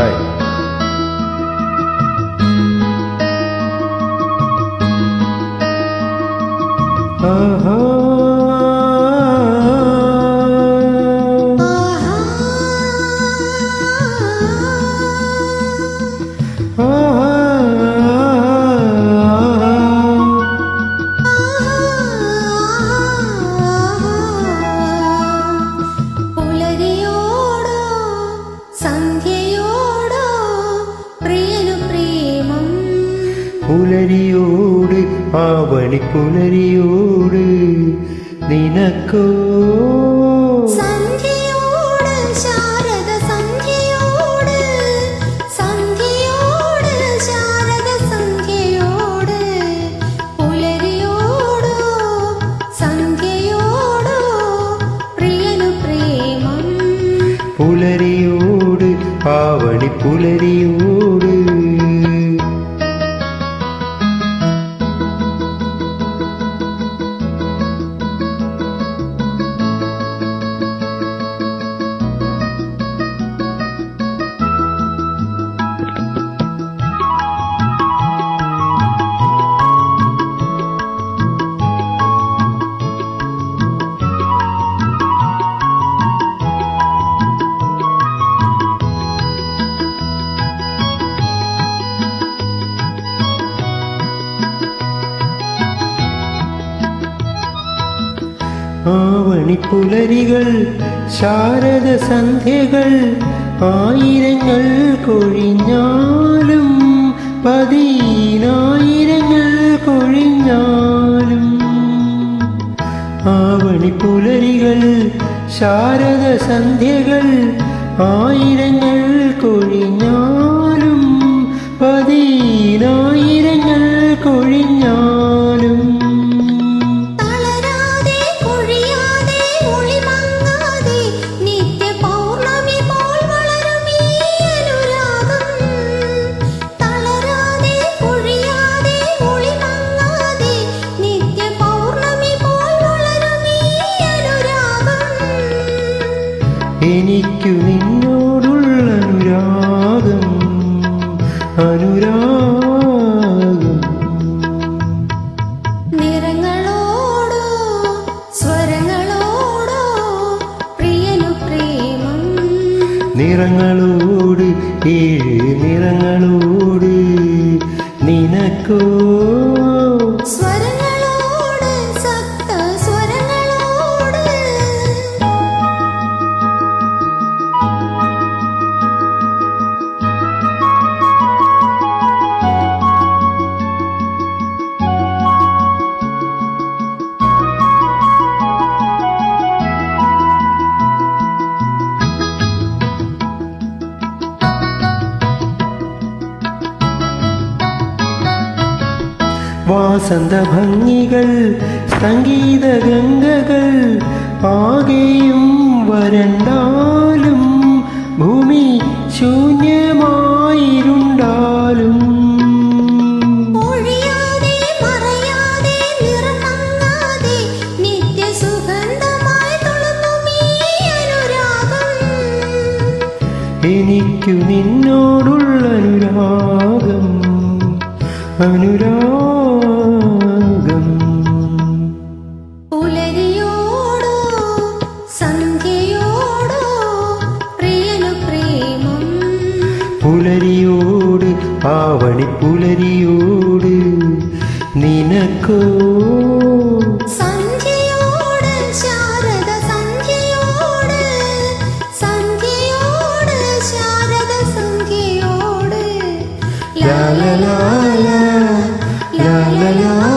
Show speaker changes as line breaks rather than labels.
Right. Uh-huh.
പുലരിയോട്
Avani പുലരിയോട് നിനക്കോ?
പുലരിയോടോ
ആവണി പുലരിയോട് ആവണി പുലരികൾ ശാരദ സന്ധ്യകൾ ആയിരങ്ങൾ കൊഴിഞ്ഞാലും പതിനായിരങ്ങൾ കൊഴിഞ്ഞാലും. ആവണി പുലരികൾ ശാരദ സന്ധ്യകൾ ആയിരങ്ങൾ കൊഴിഞ്ഞാലും പതിനായിരങ്ങൾ കൊഴിഞ്ഞാലും എനിക്കു നിന്നോടുള്ള അനുരാഗം അനുരാഗം.
നിറങ്ങളോടോ സ്വരങ്ങളോടോ പ്രിയനു പ്രേമം.
നിറങ്ങളോട് ഏഴ് നിറങ്ങളോട് നിനക്കോ വാസന്ത ഭംഗികൾ സംഗീത ഗംഗകൾ ആകെയും വരണ്ടാലും ഭൂമി ശൂന്യമായിരുണ്ടാലും എനിക്കു നിന്നോടുള്ള അനുരാഗം അനുരാഗം
പുലരിയോട്
ആവണി പുലരിയോട് നിനക്കോ?
la la la la Sharada